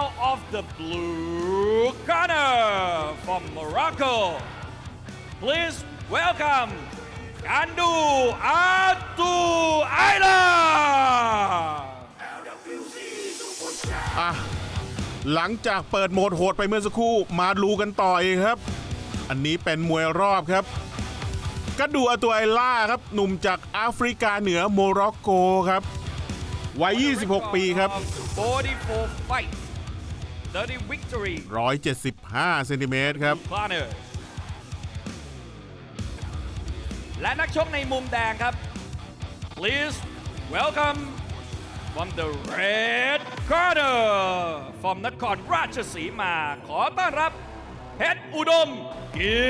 Fighting out of the blue corner from Morocco. Please welcome Gandu Atu Aila. อะ หลังจากเปิดโหมดโหดไปเมื่อสักครู่ มาดูกันต่ออีกครับ อันนี้เป็นมวยรอบครับก็ดูอาตัวไอล่าครับ หนุ่มจากแอฟริกาเหนือโมร็อกโกครับ วัย 26 ปีครับ 44 fights, 30 victory. 175 เซนติเมตรครับ Corner และนักชกในมุมแดงครับ please welcome from the red corner from นครราชสีมา ขอต้อนรับเพชรอุดมเกี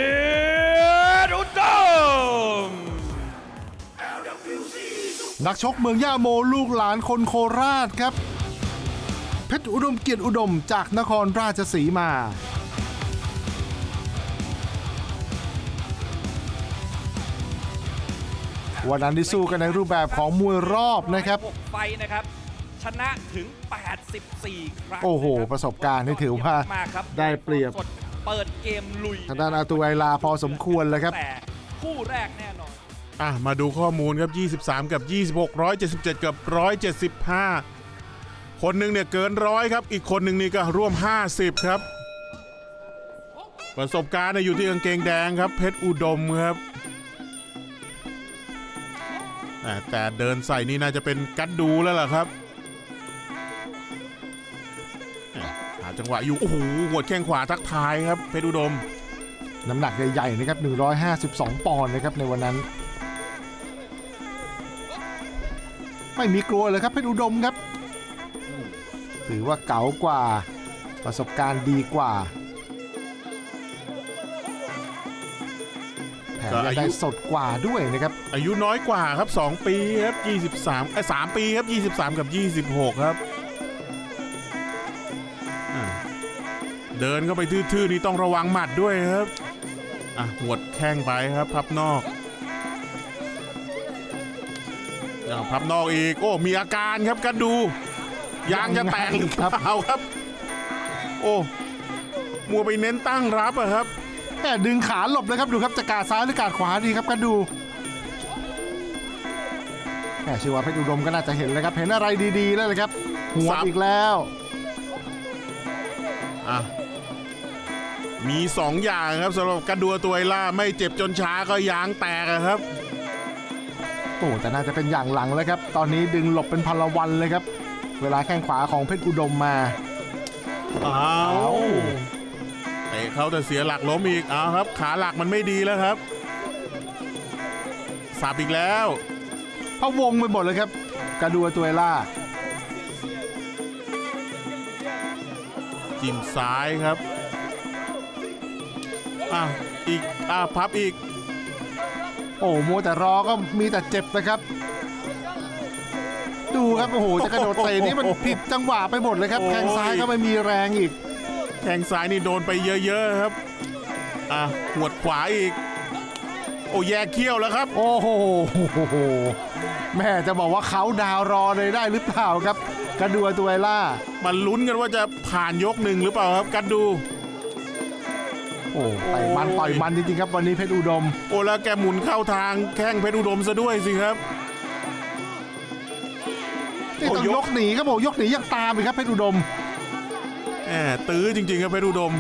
ยรติอุดม นักชกเมืองย่าโมลูกหลานคนโคราชครับ เพชรอุดมเกียรติอุดมจากนครราชสีมา วันนั้นที่สู้กันในรูปแบบของมวยรอบนะครับ 6 ไฟนะครับ ชนะถึง 84 ครั้งโอ้โหนคประสบการณ์นี่ถือว่ามากครับได้เปรียบสดเปิดเกมลุยทางด้านอาตูไอลาพอสมควรเลยครับ แต่คู่แรกแน่นอน อะ มาดูข้อมูลครับ 23 กับ 26 177 กับ 175 คนหนึ่งเนี่ยเกินร้อยครับ อีกคนหนึ่งนี่ก็ร่วม 50 ครับ ประสบการณ์เนี่ยอยู่ที่กางเกงแดงครับ เพชรอุดมครับ แต่เดินใส่นี่น่าจะเป็นกัดดูแล้วล่ะครับหาจังหวะอยู่ โอ้โหหัวดแข้งขวาทักทายครับ เพชรอุดม น้ำหนักใหญ่ๆนะครับ 152 ปอนด์นะครับในวันนั้น ไม่มีกลัวเลยครับเพชรอุดมครับ ถือว่าเก๋ากว่า ประสบการณ์ดีกว่าแถมก็ยังอายุได้สดกว่าด้วยนะครับ อายุน้อยกว่าครับ 2 ปีครับ 23ไอ้ย3ปีครับ 23 กับ 26 ครับอะเดินเข้าไปทื่อๆนี่ต้องระวังหมัดด้วยครับ อะหวดแข้งไปครับ พับนอกอะพับนอกอีก โอ้ มีอาการครับกันดู ยางจะแตกหรือเปล่าครับ โอ้มัวไปเน้นตั้งรับอะครับแค่ดึงขาหลบเลยครับดูครับจะกาดซ้ายหรือกาดขวาดีครับกันดูแค่เชื่อว่าเพชรอุดมก็น่าจะเห็นแล้วครับ เห็นอะไรดีๆแล้วเลยครับหัวดสับอีกแล้วอะมีสองอย่างครับสำหรับกระดัวตัวไอล่าไม่เจ็บจนช้าก็ยางแตกอะครับ โอ้แต่น่าจะเป็นอย่างหลังแล้วครับ ตอนนี้ดึงหลบเป็นพันละวันเลยครับ เวลาแข้งขวาของเพชรอุดมมาอ้าวเตะเขาแต่เสียหลักล้มอีกเอาครับ ขาหลักมันไม่ดีแล้วครับสับอีกแล้วพะวงไปหมดเลยครับ กระดัวตัวเอล่าจิ้มซ้ายครับอะอีกอะพับอีก โอ้โมวแต่รอก็มีแต่เจ็บนะครับดู ครับโอ้โหจะกระโดดเตะนี่มันผิดจังหวะไปหมดเลยครับโอ้ยแข้งซ้ายก็ไม่มีแรงอีก แข้งซ้ายนี่โดนไปเยอะๆครับอะหวดขวาอีก โอ้แยกเขี้ยวแล้วครับ โอ้โหแม่จะบอกว่าเขาดาวรอเลยได้หรือเปล่าครับ กระดัวตัวเอล่า มันลุ้นกันว่าจะผ่านยกหนึ่งหรือเปล่าครับกันดู โอ้ต่อยมันต่อยมันจริงๆครับวันนี้เพชรอุดม โอ้แล้วแกหมุนเข้าทางแข้งเพชรอุดมซะด้วยสิครับ นี่ต้องโอ้ยกยกหนีครับผมยกหนียังตามอีกครับเพชรอุดมแหมตื้อจริงๆครับเพชรอุดม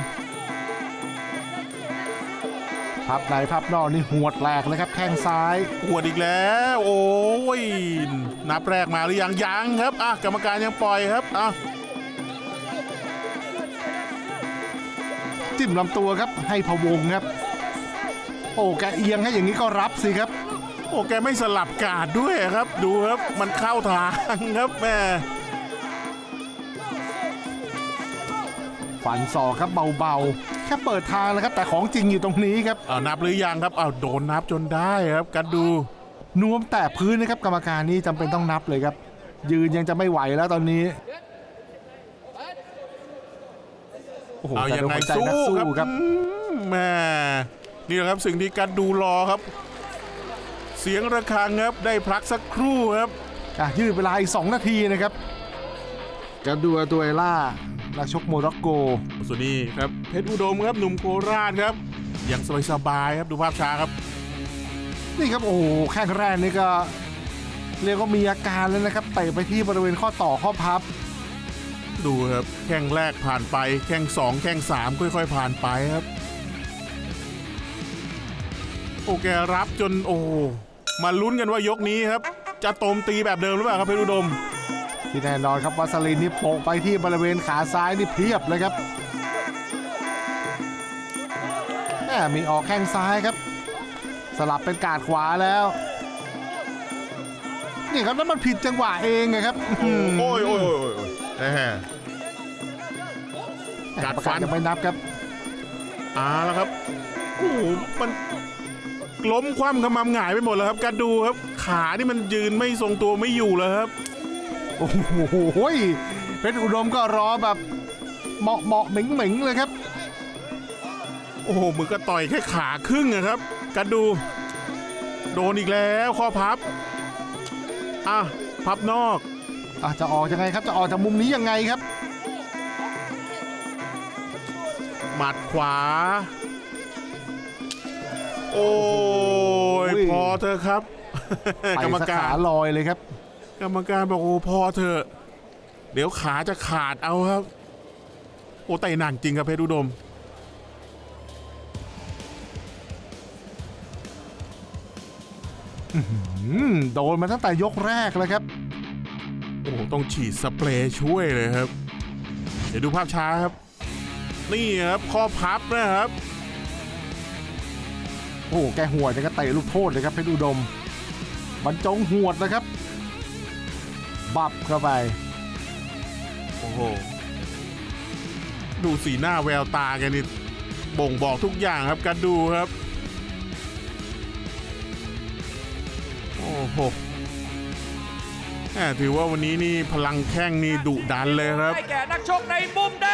พับในพับนอกนี่หัวดแหลกเลยครับแข้งซ้ายหวดอีกแล้ว โอ้ยนับแรกมาหรือยังยังครับอะกรรมการยังปล่อยครับอะจิ้มลำตัวครับให้พะวงครับ โอ้แกเอียงให้อย่างนี้ก็รับสิครับ โอ้แกไม่สลับกาดด้วยครับ ดูครับมันเข้าทางครับแม่ฝันศอกครับเบาๆ แค่เปิดทางแล้วครับแต่ของจริงอยู่ตรงนี้ครับเอานับหรือยังครับเอาโดนนับจนได้ครับ กันดูนวมแตะพื้นนะครับกรรมการนี่จำเป็นต้องนับเลยครับ ยืนยังจะไม่ไหวแล้วตอนนี้โอ้โหเอาแต่ยังดูไงหัวใจสู้นักสู้ครับครับอืมแม่นี่แหละครับสิ่งที่กันดูรอครับ เสียงระฆังครับได้พักสักครู่ครับ อะยืดเวลาอีก 2 นาทีนะครับกระดัวตัวเอล่านักชกโมร็อกโก ส่วนนี้ครับเพชรอุดมครับหนุ่มโคราชครับยังสบายๆครับดูภาพช้าครับ นี่ครับโอ้โหแข้งแรกนี่ก็ เรียกว่ามีอาการแล้วนะครับเตะไปที่บริเวณข้อต่อข้อพับ ดูครับแข้งแรกผ่านไปแข้งสองแข้งสามค่อยๆ ผ่านไปครับ โอแกรับจนโอ้โห มาลุ้นกันว่ายกนี้ครับ จะตมตีแบบเดิมหรือเปล่าครับเพชรอุดม ที่แน่นอนครับวัสลินนี่โปะไปที่บริเวณขาซ้ายนี่เพียบเลยครับแหมมีออกแข้งซ้ายครับ สลับเป็นกาดขวาแล้วนี่ครับแล้วมันผิดจังหวะเองไงครับโอ้ยโอ้ยโอ้ยโอ้ยแหมกัดฟัน ประยังไม่นับครับอ่าแล้วครับ โอ้โหมัน ล้มคว่ำขมำหงายไปหมดแล้วครับการดูครับ ขานี่มันยืนไม่ทรงตัวไม่อยู่แล้วครับ โอ้โหเพชรอุดมก็รอแบบเหมาะเหมาะเหม่งเหม่งเลยครับ โอ้โหมือก็ต่อยแค่ขาครึ่งอะครับกันดู โดนอีกแล้วข้อพับอะพับนอกอะจะออกยังไงครับจะออกจากมุมนี้ยังไงครับ หมัดขวา โอ้ยโอ้ยพอเธอะครับไปกรรมสกาขารลอยเลยครับ กรรมการบอกโอ้พอเธอะเดี๋ยวขาจะขาดเอาครับ โอ้ไต่หนักจริงครับเพชรอุดมอืมโดนมาตั้งแต่ยกแรกแล้วครับ โอ้โหต้องฉีดสเปรย์ช่วยเลยครับ เดี๋ยวดูภาพช้าครับ นี่ครับข้อพับนะครับ โอ้โหแกหัวจะก็เตะลูกโทษเลยครับเพชรอุดม บรรจงหวดนะครับ บับเข้าไป โอ้โห ดูสีหน้าแววตาแกนี่บ่งบอกทุกอย่างครับกันดูครับ โอ้โหแหมถือว่าวันนี้นี่พลังแข้งนี่ดุดันเลยครับ ได้แก่นักชกในมุมแด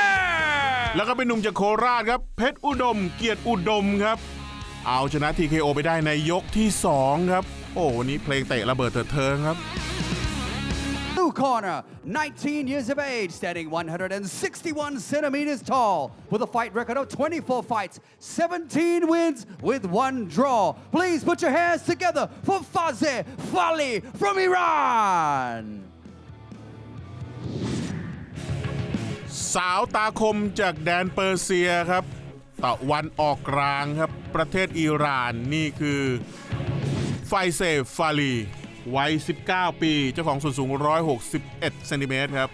งแล้วก็เป็นหนุ่มจากโคราชครับ เพชรอุดม เกียรติอุดมครับ เอาชนะ TKO ไปได้ในยกที่ 2 ครับ โอ้วันนี้เพลงเตะระเบิดเถิดเทิงครับ Blue corner, 19 years of age, standing 161 centimeters tall, with a fight record of 24 fights, 17 wins with one draw. Please put your hands together for Fazeh Fali from Iran. สาวตาคมจากแดนเปอร์เซียครับ ตะวันออกกลางครับ ประเทศอิหร่านนี่คือไฟเซฟฟาลีวัย 19 ปี เจ้าของส่วนสูง 161 เซนติเมตรครับ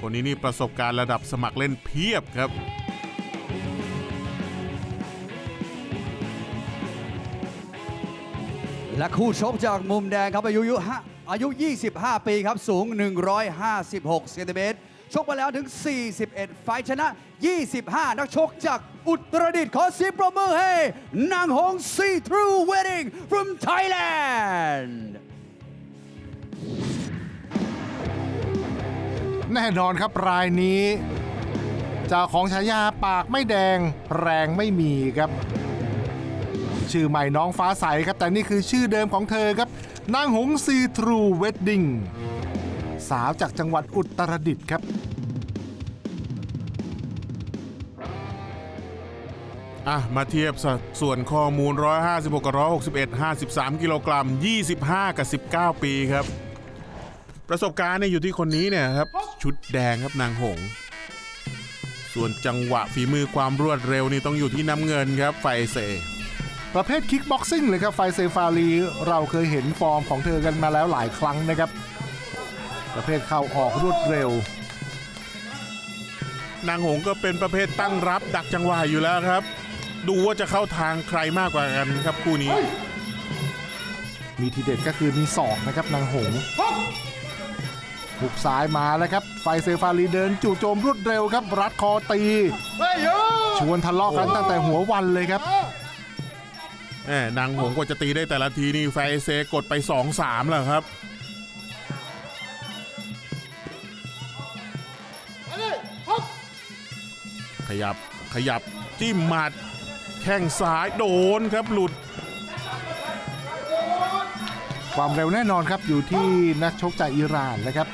คนนี้นี่ประสบการณ์ระดับสมัครเล่นเพียบครับ และคู่ชกจากมุมแดงครับอายุยุห้าอายุ 25 ปีครับ สูง 156 เซนติเมตร ชกมาแล้วถึง 41 ไฟชนะ 25 นักชกจาก อุตรดิตถ์ขอเสียงปรบมือให้นางหง See Through Wedding from Thailand แน่นอนครับรายนี้เจ้าของฉายาปากไม่แดงแรงไม่มีครับ ชื่อใหม่น้องฟ้าใสครับ แต่นี่คือชื่อเดิมของเธอครับ นางหงซีทรูเวดดิ้งสาวจากจังหวัดอุตรดิตถ์ครับ อะ มาเทียบสัดส่วนข้อมูล 156กับ161 53 กิโลกรัม 25 กับ 19 ปีครับ ประสบการณ์เนี่ยอยู่ที่คนนี้เนี่ยครับ ชุดแดงครับนางหง ส่วนจังหวะฝีมือความรวดเร็วนี่ต้องอยู่ที่น้ำเงินครับ ไฟเซประเภทคิกบ็อกซิ่งเลยครับไฟเซฟารีเราเคยเห็นฟอร์มของเธอกันมาแล้วหลายครั้งนะครับ ประเภทเข้าออกรวดเร็ว นางหงก็เป็นประเภทตั้งรับดักจังหวะอยู่แล้วครับ ดูว่าจะเข้าทางใครมากกว่ากันครับคู่นี้ มีทีเด็ดก็คือมีศอกนะครับนางหงหุกซ้ายมาแล้วครับ ไฟเซฟารีเดินจู่โจมรวดเร็วครับ รัดคอตี ชวนทะเลาะกันตั้งแต่หัววันเลยครับแหมนางหงกว่าจะตีได้แต่ละทีนี่ไฟเซกดไป 2-3 แล้วครับขยับขยับจิ้มหมัด แข้งซ้ายโดนครับหลุด ความเร็วแน่นอนครับอยู่ที่นักชกจากอิหร่านนะครับ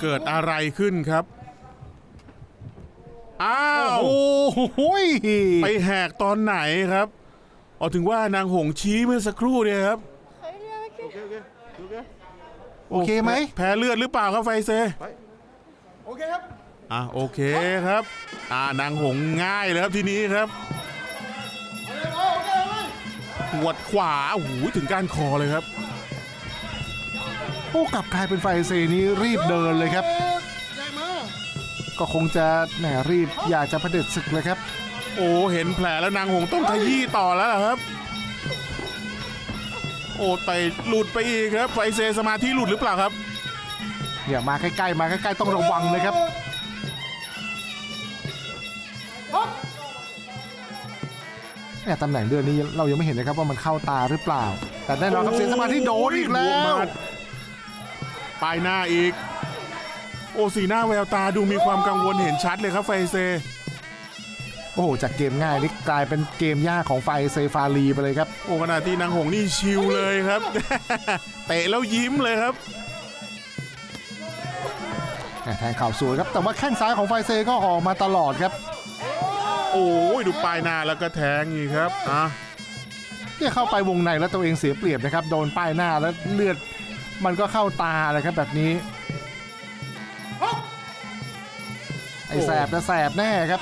เกิดอะไรขึ้นครับ อ้าว โอ้โหยไปแหกตอนไหนครับเอาถึงว่านางหงชี้เมื่อสักครู่เนี่ยครับ โอเคไหม แพ้เลือดหรือเปล่าครับไฟเซ โอเคครับ อะโอเคครับ อ่านางหงง่ายเลยครับทีนี้ครับหวดขวาโอ้โหถึงก้านคอเลยครับ โอ้กลับกลายเป็นไฟเซนี้รีบเดินเลยครับ ก็คงจะแหมรีบอยากจะเผด็จศึกเลยครับ โอ้เห็นแผลแล้วนางหงต้องขยี้ต่อแล้วเหรอครับ โอ้ไตหลุดไปอีกครับไฟเซสมาธิหลุดหรือเปล่าครับเนี่ยมาใกล้ๆมาใกล้ๆต้องระวังเลยครับ เนี่ยตำแหน่งเดือนนี้เรายังไม่เห็นนะครับว่ามันเข้าตาหรือเปล่า แต่แน่นอนครับเสียสมาธิโดนอีกแล้บวกวมาปลายหน้าอีก โอ้สีหน้าแววตาดูมีความกังวลเห็นชัดเลยครับไฟเซ โอ้โหจากเกมง่ายนี่กลายเป็นเกมยากของไฟเซฟารีไปเลยครับ โอ้ขณะที่นางหงนี่ชิลเลยครับ เตะแล้วยิ้มเลยครับแหม่แทงเข่าสวยครับ แต่ว่าแข้งซ้ายของไฟเซก็ออกมาตลอดครับ โอ้ยดูปลายหน้าแล้วก็แทงอีกครับอะเนี่ยเข้าไปวงในแล้วตัวเองเสียเปรียบนะครับ โดนป้ายหน้าแล้วเลือดมันก็เข้าตาเลยครับแบบนี้ ไอ้แสบจะแสบแน่ครับ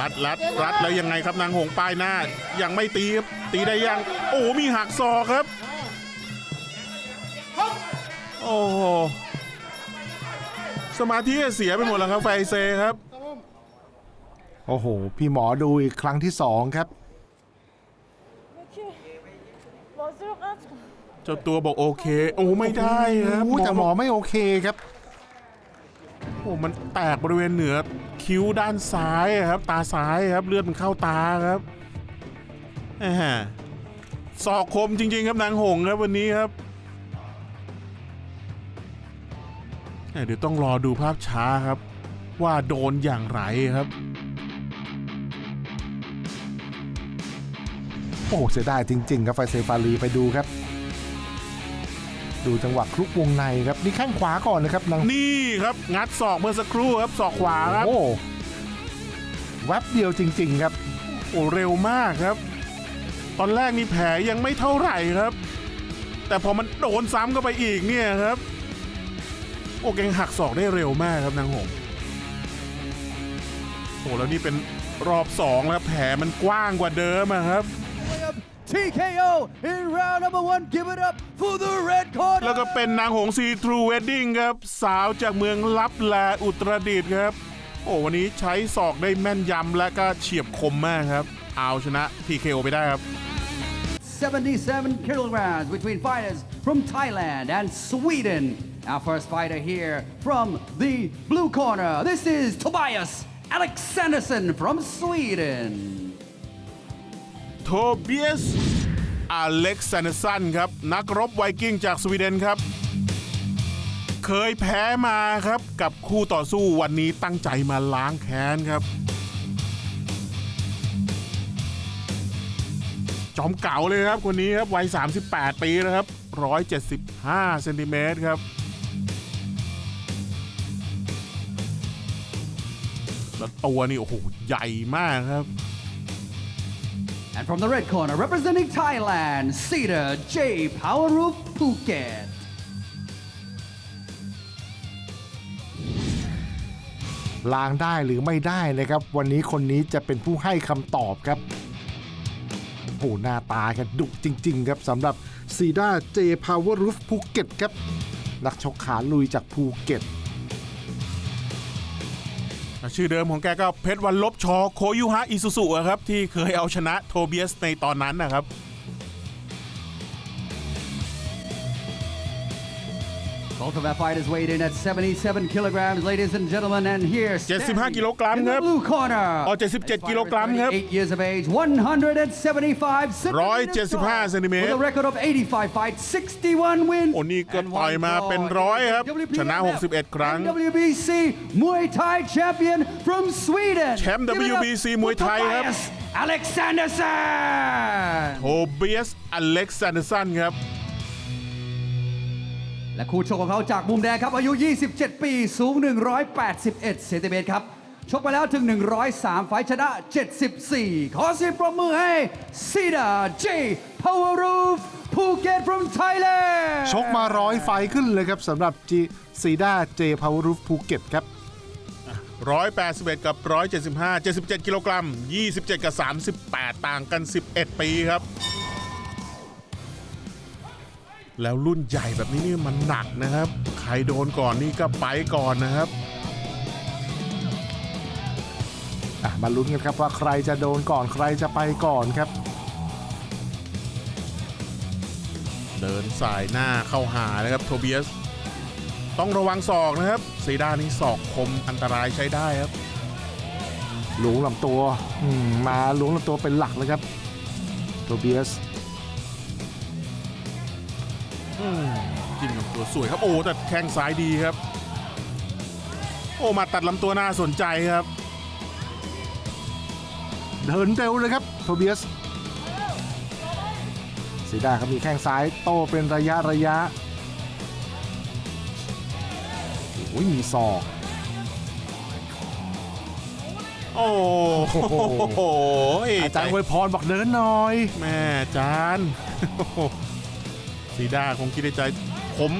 รัดรัดรัดแล้วยังไงครับนางหงปลายหน้า ยังไม่ตีครับตีได้ยัง โอ้มีหักศอกครับ โอ้โหสมาธิเสียไปหมดแล้วครับไฟเซครับ โอ้โห พี่หมอดูอีกครั้งที่สองครับ Bozuk at. เจ้าตัวบอกโอเค โอ้ไม่ได้ครับโอ้แต่หมอไม่โอเคครับ โอ้มันแตกบริเวณเหนือคิ้วด้านซ้ายอะครับ ตาซ้ายครับเลือดมันเข้าตาครับแหมศอกคมจริง ๆ ครับนางหงครับวันนี้ครับแหม่เดี๋ยวต้องรอดูภาพช้าครับ ว่าโดนอย่างไรครับ โอ้เสียดายจริง ๆ ครับไฟเซฟารีไปดูครับ ดูจังหวะคลุกวงในครับนี่แข้งขวาก่อนนะครับนางนี่ครับงัดศอกเมื่อสักครู่ครับศอกขวาครับโอ้แวบเดียวจริง ๆ ครับ โอ้เร็วมากครับ ตอนแรกนี่แผลยังไม่เท่าไหร่ครับ แต่พอมันโดนซ้ำเข้าไปอีกเนี่ยครับ โอ้แกงหักศอกได้เร็วมากครับนางหงโอ้แล้วนี่เป็นรอบสองแล้วแผลมันกว้างกว่าเดิมอะครับ TKO in round number one. Give it up for the red corner. แล้วก็เป็นนางหงซีทรูเวดดิ้งครับ สาวจากเมืองลับแลอุตรดิตถ์ครับ โอ้วันนี้ใช้ศอกได้แม่นยำและก็เฉียบคมมากครับ เอาชนะ TKO ไปได้ครับ 77 kilograms between fighters from Thailand and Sweden. Our first fighter here from the blue corner. This is Tobias Alexanderson from Sweden. โทเบียสอเล็กซานสันครับ นักรบไวกิ้งจากสวีเดนครับ เคยแพ้มาครับกับคู่ต่อสู้วันนี้ตั้งใจมาล้างแค้นครับ จอมเก่าเลยครับคนนี้ครับวัย 38 ปีแล้วครับ 175เซนติเมตรครับแล้วตัวนี่โอ้โห ใหญ่มากครับ And from the red corner, representing Thailand, Cedar J. Power Roof Phuket. ล้างได้หรือไม่ได้นะครับ วันนี้คนนี้จะเป็นผู้ให้คำตอบครับโอ้หน้าตากันดุจริง ๆ ครับสำหรับซีด้าเจพาวเวอร์รูฟภูเก็ตครับ นักชกขาลุยจากภูเก็ต ชื่อเดิมของแกก็เพชรวันลบชอโคยุฮะอิซุสุอะครับที่เคยเอาชนะโทเบียสในตอนนั้นนะครับ Both of our fighters weighed in at 77 kilograms, ladies and gentlemen, and here 75กิโลกรัม in ค the รับ blue corner. อ๋อ77กิโลกรัมครับ 8 years of age, 175 centimeters tall, 175เซนติเมตร With a record of 85 fights, 61 wins. โอ้นี่ก็ and ต่อย one มา draw. เป็นร้อยครับ WPF ชนะ 61 ครั้ง and WBC Muay Thai champion from Sweden. แชมป์ Give it up WBC for มวยไทยครับ Tobias Alexanderson. โทเบียส อเล็กซานเดอร์สันครับ และคู่ชกของเขาจากมุมแดงครับ อายุ 27 ปี สูง 181 เซนติเมตรครับ ชกไปแล้วถึง 103 ไฟล์ชนะ 74 ขอเสียงปรบมือให้ซีดาเจ Power Roof ภูเก็ต from Thailand ชกมาร้อยไฟล์ขึ้นเลยครับสำหรับจีซีด้าเจพาวรูฟภูเก็ตครับ181 กับ 175 77 กิโลกรัม 27 กับ 38 ต่างกัน 11 ปีครับ แล้วรุ่นใหญ่แบบนี้นี่มันหนักนะครับ ใครโดนก่อนนี่ก็ไปก่อนนะครับอะมาลุ้นกันครับว่าใครจะโดนก่อนใครจะไปก่อนครับ เดินสายหน้าเข้าหานะครับโทเบียส ต้องระวังศอกนะครับซีด้านี่ศอกคมอันตรายใช้ได้ครับหลวงลำตัวอืมมาหลวงลำตัวเป็นหลักเลยครับโทเบียส จิ้มลำตัวสวยครับโอ้แต่แข้งซ้ายดีครับ โอ้มาตัดลำตัวน่าสนใจครับ เดินเร็วเลยครับโทเบียสซีด้าครับมีแข้งซ้ายโต้เป็นระยะระยะโอ้ยมีศอกโอ้โหอาจารย์อวยพรบอกเดินหน่อย แม่อาจารย์ ซีด้าคงคิดในใจ ผม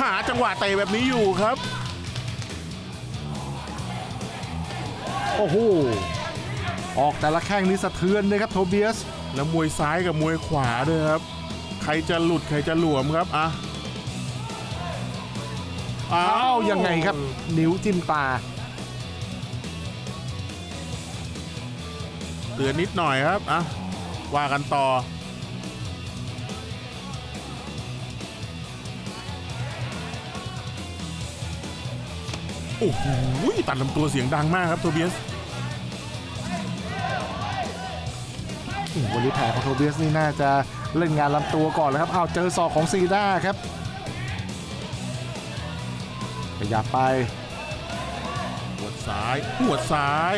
หาจังหวะเตะแบบนี้อยู่ครับ โอ้โห ออกแต่ละแข้งนี้สะเทือนเลยครับโทเบียส แล้วมวยซ้ายกับมวยขวาด้วยครับ ใครจะหลุดใครจะหลวมครับอะอ้าวยังไงครับ นิ้วจิ้มตาเตือนนิดหน่อยครับอะว่ากันต่อ โอ้โหตัดลำตัวเสียงดังมากครับโทเบียสอืมวันนี้แผลของโทเบียสนี่น่าจะเล่นงานลำตัวก่อนแล้วครับ เอาวเจอศอกของซีด้าครับขยับไป หัวดซ้าย หัวดซ้าย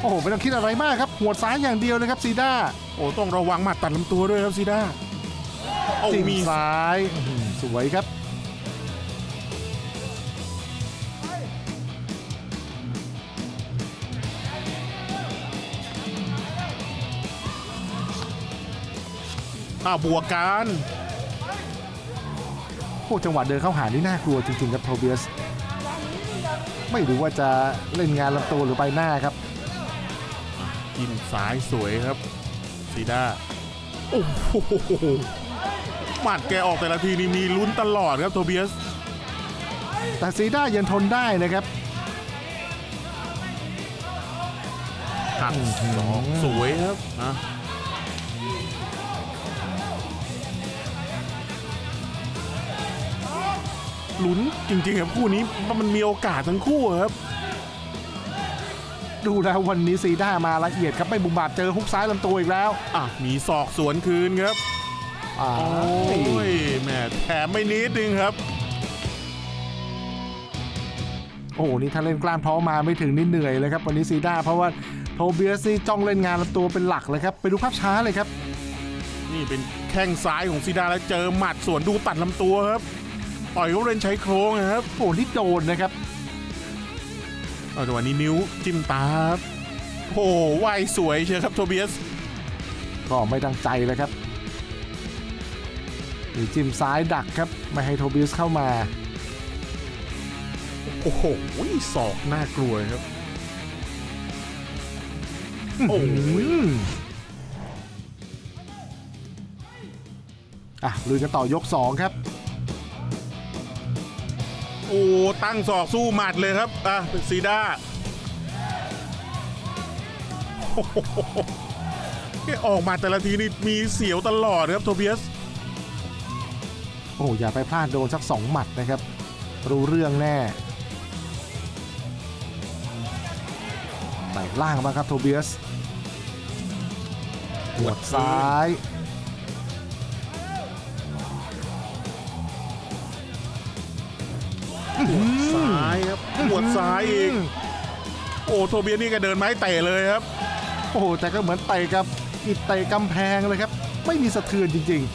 โอ้โห ไม่ต้องคิดอะไรมากครับ หัวซ้ายอย่างเดียวเลยครับซีด้า โอ้ต้องระวังหมัดตัดลำตัวด้วยครับซีด้าโอ้จิ้มมีซ้ายอื้อหือสวยครับ อ่าบวกกันพวกจังหวะเดินเข้าหานี่น่ากลัวจริงๆครับโทเบียส ไม่รู้ว่าจะเล่นงานลำตัวหรือใบหน้าครับ กินซ้ายสวยครับซีด้าโอ้โหหมัดแกออกแต่ละทีนี่มีลุ้นตลอดครับโทเบียส แต่ซีด้ายังทนได้นะครับหักสองสวยครับอะ ลุ้นจริงๆครับคู่นี้มันมีโอกาสทั้งคู่ครับดูแล้ววันนี้ซีด้ามาละเอียดครับไม่บุมบาดเจอฮุกซ้ายลำตัวอีกแล้ว อะ มีศอกสวนคืนครับอ่าโอ้ยแหม่แถมไม่นิดนึงครับ โอ้โหนี่ถ้าเล่นกล้ามท้องมาไม่ถึงนี่เหนื่อยเลยครับวันนี้ซีด้าเพราะว่าโทเบียสนี่จ้องเล่นงานลำตัวเป็นหลักเลยครับ ไปดูภาพช้าเลยครับ นี่เป็นแข้งซ้ายของซีดาแล้วเจอหมัดสวนดูตัดลำตัวครับ ต่อยเขาเล่นใช้โครงนะครับโอ้โหนี่โดนนะครับเอาจังหวะนี้นิ้วจิ้มตาครับโอ้โหว่ายสวยเชียวครับโทเบียส ก็ไม่ตั้งใจเลยครับมีจิ้มซ้ายดักครับ ไม่ให้โทเบียสเข้ามา โอ้โหศอกน่ากลัวครับ โอ้โหอืมอะลุยกันต่อยก 2 ครับ โอ้ตั้งศอกสู้หมัดเลยครับอะซีดาโอ้โหแกออกมาแต่ละทีนี่มีเสียวตลอดครับโทเบียสโอ้อย่าไปพลาดโดนสัก2หมัดนะครับ รู้เรื่องแน่ไปล่างบ้าครับโทเบียสหัวดซ้ายายครับหวดซ้ายอีก โอ้โทเบียนี่ก็เดินไม้เตะเลยครับ โอ้แต่ก็เหมือนเตะกับอิดเตะกำแพงเลยครับ ไม่มีสะเทือนจริง ๆ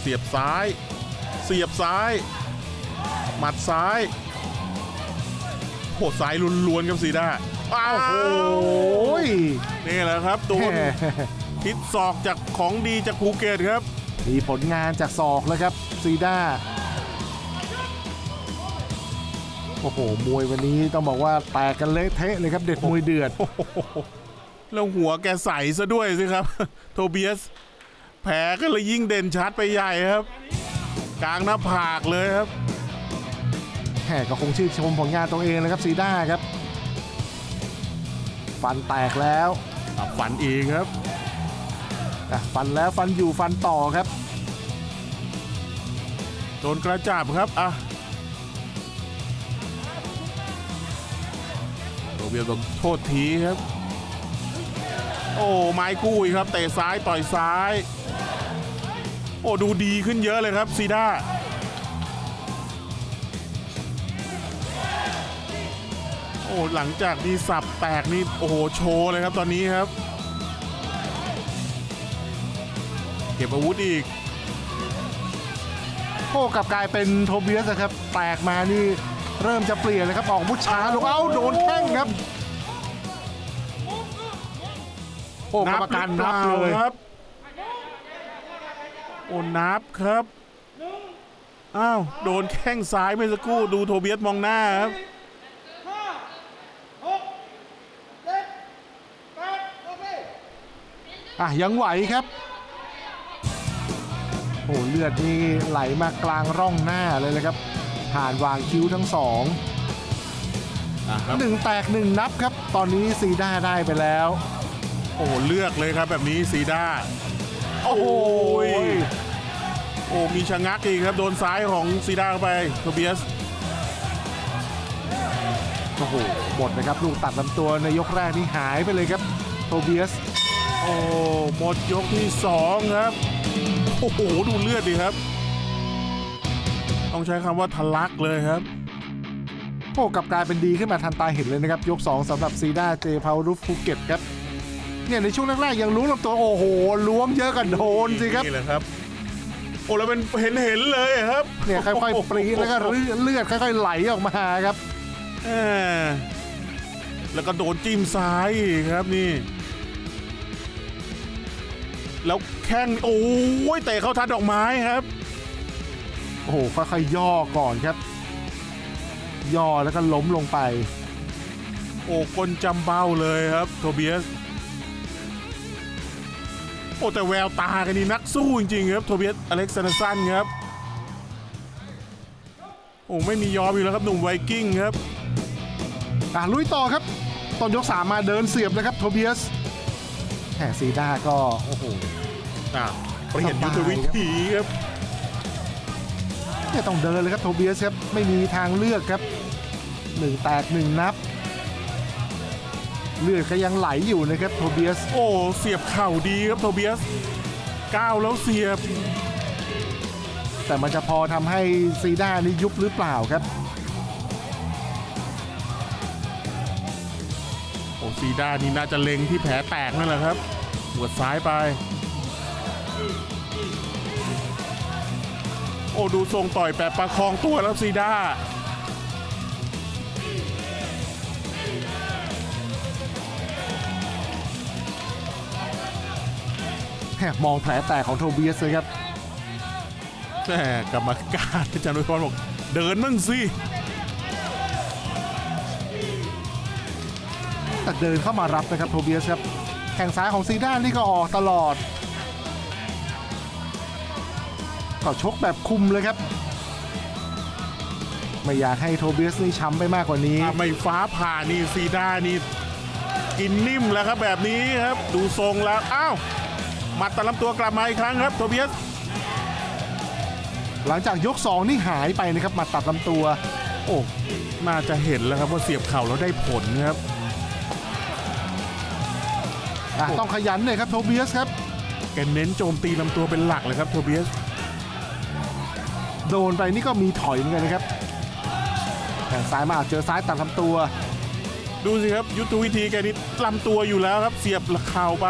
เสียบซ้าย เสียบซ้าย หมัดซ้ายโหดซ้ายล้วนๆครับสีดาโอ้โหนี่แหละครับโดน แหมพิษศอกจากของดีจากภูเก็ตครับ มีผลงานจากศอกแล้วครับซีด้าโอ้โห มวยวันนี้ต้องบอกว่าแตกกันเละเทะเลยครับ เด็ดมวยเดือด แล้วหัวแกใสซะด้วยสิครับ โทเบียส แผลก็เลยยิ่งเด่นชัดไปใหญ่ครับ กลางหน้าผากเลยครับแหมก็คงชื่นชมผลงานตัวเองนะครับซีด้าครับ ฟันแตกแล้วอะฝันอีกครับ อะฟันแล้วฟันอยู่ฟันต่อครับ โดนกระจับครับอะโรเบียร์บอกโทษทีครับ โอ้ไม้คู่อีกครับเตะซ้ายต่อยซ้าย โอ้ดูดีขึ้นเยอะเลยครับซีด้าโอ้หลังจากที่สับแตกนี่โอ้โหโชว์เลยครับตอนนี้ครับ เก็บอาวุธอีก โอ้กลับกลายเป็นโทเบียสนะครับ แตกมานี่เริ่มจะเปลี่ยนเลยครับ ออกมุดช้าลงเอ้าโดนแข้งครับ โอ้กรรมการนับหอเลยปาครับ โอ้นับครับ อ้าว โดนแข้งซ้ายเมื่อสักครู่ดูโทเบียสมองหน้าครับอะยังไหวครับ โอ้เลือดนี่ไหลมากลางร่องหน้าเลยเลยครับผ่านวางคิ้วทั้งสองอะครับหนึ่งแตกหนึ่งนับครับ ตอนนี้ซีด้าได้ไปแล้ว โอ้โหเลือกเลยครับแบบนี้ซีด้า โอ้ยโอ้มีชะงักอีกครับ โดนซ้ายของซีด้าเข้าไปโทเบียสโอ้โหหมดนะครับลูกตัดลำตัวในยกแรกนี่หายไปเลยครับโทเบียส โอ้หมดยกที่สองครับ โอ้โห ดูเลือดดิครับ ต้องใช้คำว่าทะลักเลยครับโอ้กลับกลายเป็นดีขึ้นมาทันตาเห็นเลยนะครับ ยก 2สำหรับซีด้าเจพาวรุฟภูเก็ตครับ เนี่ยในช่วงแรกๆ ยังล้วงลำตัว โอ้โห ล้วงเยอะกันโดนสิครับ นี่แหละครับ โอ้แล้วเป็นเห็นเห็นๆเลยครับ เนี่ยค่อยๆปรีแล้วก็เลือดค่อยๆไหลออกมาครับแหมแล้วก็โดนจิ้มซ้ายอีกครับนี่ แล้วแข้งโอ้ยเตะเข้าทัดดอกไม้ครับ โอ้โหค่อยๆย่อก่อนครับ ย่อแล้วก็ล้มลงไป โอ้ก้นจำเบ้าเลยครับโทเบียสโอ้แต่แววตากันนี่นักสู้จริงๆครับโทเบียสอเล็กซานสันครับโอ้ไม่มียอมอยู่แล้วครับหนุ่มไวกิ้งครับอะลุยต่อครับตอนยกสามมาเดินเสียบเลยครับโทเบียสแหมซีด้าก็ โอ้โห อะเปลี่ยนยุทธวิธีครับเนี่ยต้องเดินเลยครับโทเบียสครับไม่มีทางเลือกครับหนึ่งแตกหนึ่งนับ เลือดก็ยังไหลอยู่นะครับโทเบียส โอ้เสียบเข่าดีครับโทเบียสก้าวแล้วเสียบ แต่มันจะพอทำให้ซีด้านี่ยุบหรือเปล่าครับ โอ้ซีด้านี่น่าจะเล็งที่แผลแตกนั่นแหละครับหัวดซ้ายไป โอ้ดูทรงต่อยแบบประคองตัวแล้วซีด้าแหมมองแผลแตกของโทเบียสเลยครับแม่กรรมการอาจารย์นุพรบอกเดินมั่งสิแต่เดินเข้ามารับนะครับโทเบียสครับแข่งซ้ายของซีด้านี่ก็ออกตลอด ก็ชกแบบคุมเลยครับ ไม่อยากให้โทเบียสนี่ช้ำไปมากกว่านี้ ถ้าไม่ฟ้าผ่านี่ซีด้านี่กินนิ่มแล้วครับแบบนี้ครับ ดูทรงแล้วอ้าวหมัดตะลำตัวกลับมาอีกครั้งครับโทเบียสหลังจากยก 2 นี่หายไปนะครับมาตัดลำตัว โอ้น่าจะเห็นแล้วครับว่าเสียบเข่าแล้วได้ผลครับอะต้องขยันเลยครับโทเบียสครับ แกเน้นโจมตีลำตัวเป็นหลักเลยครับโทเบียส โดนไปนี่ก็มีถอยเหมือนกันนะครับแข่งซ้ายมาเจอซ้ายตัดลำตัว ดูสิครับ ยุทธวิธีแกนี่ลำตัวอยู่แล้วครับ เสียบเข่าไป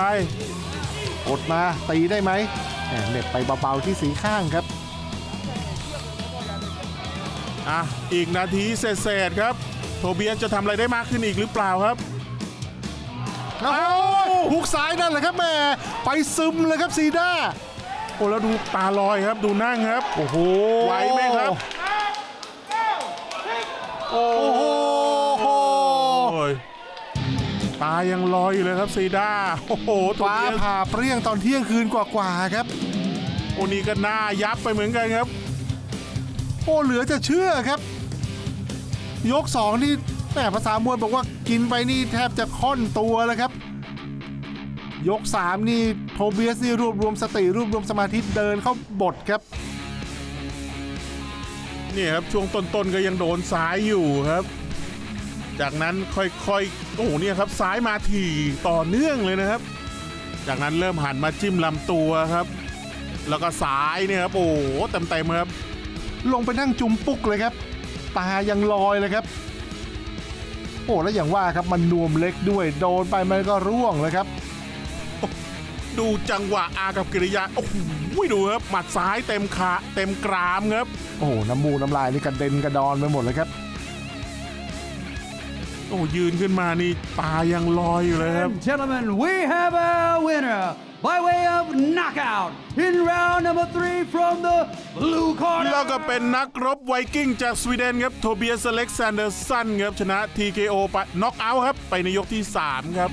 กดมาตีได้ไหมแหม่เหน็บไปเบาๆที่สีข้างครับอะอีกนาทีเศษๆครับ โทเบียสจะทำอะไรได้มากขึ้นอีกหรือเปล่าครับโอ้โหหุกซ้ายนั่นแหละครับแหม่ไปซึมเลยครับซีด้า โอ้แล้วดูตาลอยครับดูนั่งครับ โอ้โหไหวไหมครับ โอ้โอ้โหยตายังลอยอยู่เลยครับซีด้าโอ้โหโทฟ้าเบียสผ่าเปรี้ยงตอนเที่ยงคืนกว่าๆครับโอ้นี่ก็หน้ายับไปเหมือนกันครับ โอ้เหลือจะเชื่อครับ ยกสองนี่แหมภาษามวยบอกว่ากินไปนี่แทบจะค่อนตัวแล้วครับ ยกสามนี่โทเบียสนี่รวบรวมสติรวบรวมสมาธิเดินเข้าบทครับนี่ครับช่วงต้นๆก็ยังโดนซ้ายอยู่ครับ จากนั้นค่อยๆโอ้โหเนี่ยครับซ้ายมาถี่ต่อเนื่องเลยนะครับ จากนั้นเริ่มหันมาจิ้มลำตัวครับ แล้วก็ซ้ายเนี่ยครับโอ้โหเต็มๆครับ ลงไปนั่งจุ่มปุกเลยครับ ตายังลอยเลยครับ โอ้แล้วอย่างว่าครับมันนวมเล็กด้วยโดนไปมันก็ร่วงเลยครับ ดูจังหวะอากับกิริยาโอ้โหดูครับหมัดซ้ายเต็มขาเต็มกรามครับโอ้โหน้ำมูกน้ำลายนี่กระเด็นกระดอนไปหมดเลยครับ โอ้ยืนขึ้นมานี่ตายังลอยอยู่เลยครับ And gentlemen, we have a winner by way of knockout in round number three from the blue corner. แล้วก็เป็นนักรบไวกิ้งจากสวีเดนครับโทเบียสเล็กซานเดอร์สันครับชนะ TKO ไปน็อกเอาท์ครับ ไปในยกที่ 3 ครับ